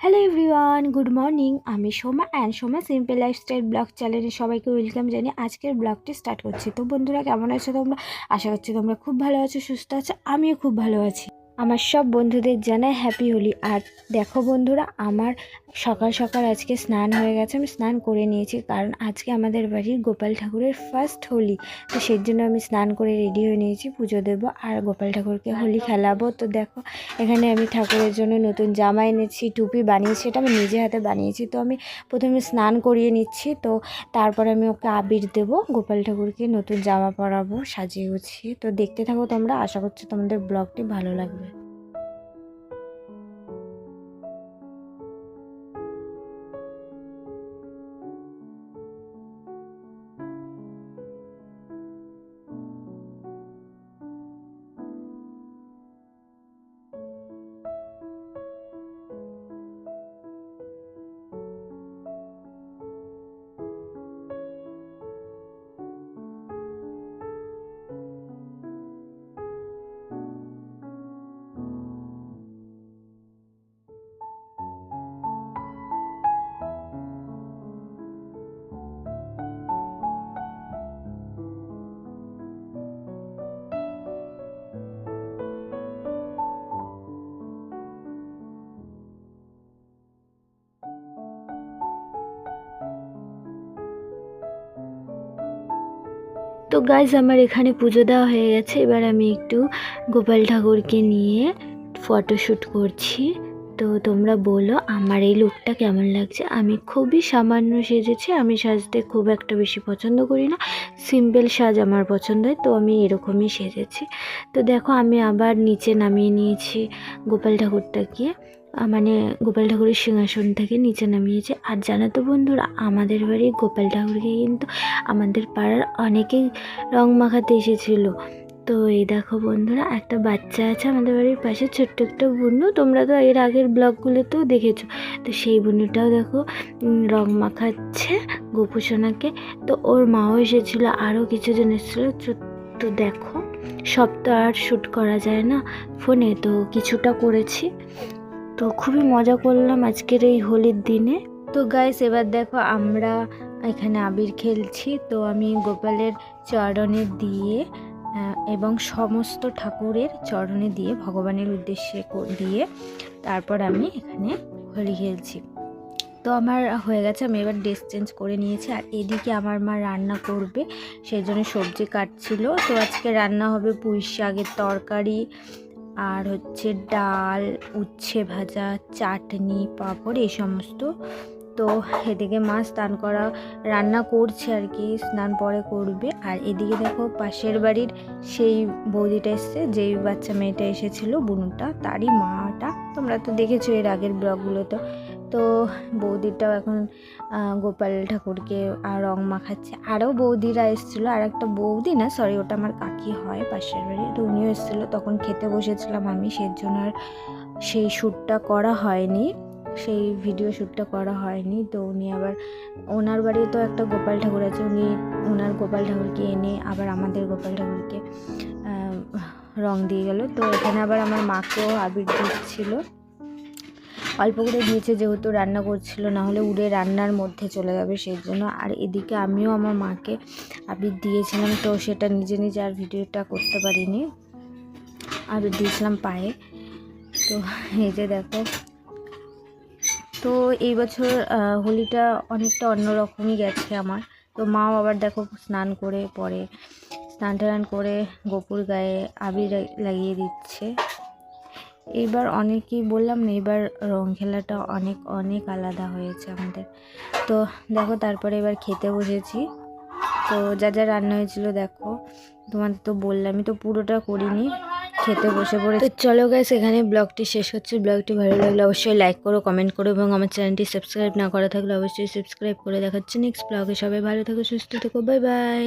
Hello everyone good morning আমি Soma and Soma simple lifestyle blog চ্যানেলে সবাইকে welcome জানিয়ে আজকের ব্লগটি স্টার্ট করছি। তো বন্ধুরা, কেমন আছো তোমরা? আশা করছি তোমরা খুব ভালো আছো, সুস্থ আছো, আমিও খুব ভালো আছি। আমার সব বন্ধুদের জানাই হ্যাপি হোলি আর দেখো বন্ধুরা, আমার সকাল সকাল আজকে স্নান হয়ে গেছে, আমি স্নান করে নিয়েছি কারণ আজকে আমাদের বাড়ির গোপাল ঠাকুরের ফার্স্ট হোলি তো সেই জন্য আমি স্নান করে রেডি হয়ে নিয়েছি, পুজো দেবো আর গোপাল ঠাকুরকে হোলি খেলাবো। তো দেখো, এখানে আমি ঠাকুরের জন্য নতুন জামা এনেছি, টুপি বানিয়েছি, এটা আমি নিজে হাতে বানিয়েছি। তো আমি প্রথমে স্নান করিয়ে নিচ্ছি, তো তারপর আমি ওকে আবির দেবো, গোপাল ঠাকুরকে নতুন জামা পরাবো, সাজিয়ে গুছিয়ে। তো দেখতে থাকো তোমরা, আশা করছি তোমাদের ব্লগটি ভালো লাগবে। তো গাইজ আমার এখানে পুজো দেওয়া হয়ে গেছে। এবার আমি একটু গোপাল ঠাকুরকে নিয়ে ফটোশ্যুট করছি। তো তোমরা বলো, আমার এই লুকটা কেমন লাগছে? আমি খুবই সামান্য সেজেছি, আমি সাজতে খুব একটা বেশি পছন্দ করি না। সিম্পল সাজ আমার পছন্দ হয়, তো আমি এরকমই সেজেছি। তো দেখো, আমি আবার নিচে নামিয়ে নিয়েছি গোপাল ঠাকুরটাকে। মানে গোপাল ঠাকুরের সিংহাসন থেকে নিচে নামিয়েছে। আর জানো তো বন্ধুরা, আমাদের বাড়ি গোপাল ঠাকুরকে কিন্তু আমাদের পাড়ার অনেকেই রং মাখাতে এসেছিল। তো এই দেখো বন্ধুরা, একটা বাচ্চা আছে আমাদের বাড়ির পাশে, ছোট্ট একটা বুনু। তোমরা তো এর আগের ব্লগগুলোতেও দেখেছ। তো সেই বুনুটাও দেখো রং মাখাচ্ছে গোপুসোনাকে। তো ওর মাও এসেছিল, আরও কিছুজন এসেছিল। তো- তো দেখো, সব তো আর শ্যুট করা যায় না ফোনে। তো কিছুটা করেছি। তো খুবই মজা করলাম আজকের এই হোলির দিনে। তো গাইস এবার দেখো আমরা এখানে আবির খেলছি। তো আমি গোপালের চরণে দিয়ে এবং সমস্ত ঠাকুরের চরণে দিয়ে, ভগবানের উদ্দেশ্যে দিয়ে তারপর আমি এখানে হোলি খেলছি। তো আমার হয়ে গেছে, আমি এবার ড্রেস চেঞ্জ করে নিয়েছি। আর এদিকে আমার মা রান্না করবে, সেই জন্য সবজি কাটছিল। তো আজকে রান্না হবে পুঁই শাকের তরকারি আর হচ্ছে ডাল, উচ্ছে ভাজা, চাটনি, পাঁপড়, এই সমস্ত। তো এদিকে মা স্নান করা, রান্না করছে আর কি, স্নান পরে করবে। আর এদিকে দেখো পাশের বাড়ির সেই বৌদিটা এসছে, যেই বাচ্চা মেয়েটা এসেছিল, বুনুটা, তারই মাটা। তোমরা তো দেখেছ এর আগের ব্লগগুলোতে। তো বৌদিটাও এখন গোপাল ঠাকুরকে রং মাখাচ্ছে। আরও বৌদিরা এসেছিল আর একটা বৌদি না সরি ওটা আমার কাকি হয়, পাশের বাড়ি, তো উনিও এসেছিল, তখন খেতে বসেছিলাম আমি, সেই জন্য আর সেই শ্যুটটা করা হয়নি, সেই ভিডিও শ্যুটটা করা হয়নি, তো উনি আবার, ওনার বাড়ি তো একটা গোপাল ঠাকুর আছে, উনি ওনার গোপাল ঠাকুরকে এনে আবার আমাদের গোপাল ঠাকুরকে রং দিয়ে গেল, তো এখানে আবার আমার মাকেও আবির দিচ্ছিল। অল্প করে দিয়েছে যেহেতু রান্না করছিল, না হলে উড়ে রান্নার মধ্যে চলে যাবে সেই জন্য। আর এদিকে আমিও আমার মাকে আবির দিয়েছিলাম, তো সেটা নিজে নিজে আর ভিডিওটা করতে পারিনি। আবির দিয়েছিলাম পায়ে। তো এই যে দেখো। তো এই বছর হোলিটা অনেকটা অন্যরকমই গেছে আমার। তো মাও আবার দেখো স্নান করে পরে, স্নান টান করে গোপুর গায়ে আবির লাগিয়ে দিচ্ছে। এইবার অনেকেই বললাম না, এবার রং খেলাটা অনেক অনেক আলাদা হয়েছে আমাদের। তো দেখো, তারপরে এবার খেতে বসেছি। তো যা যা রান্না হয়েছিল, দেখো, তোমাদের তো বললামই তো পুরোটা করিনি, খেতে বসে পড়ে তো চলো গাইস এখানে ব্লগটি শেষ হচ্ছে ব্লগটি ভালো লাগলে অবশ্যই লাইক করো কমেন্ট করো এবং আমার চ্যানেলটি সাবস্ক্রাইব না করা থাকলে অবশ্যই সাবস্ক্রাইব করে দেখাচ্ছে। নেক্সট ব্লগে সবাই ভালো থাকো, সুস্থ থেকো বাই বাই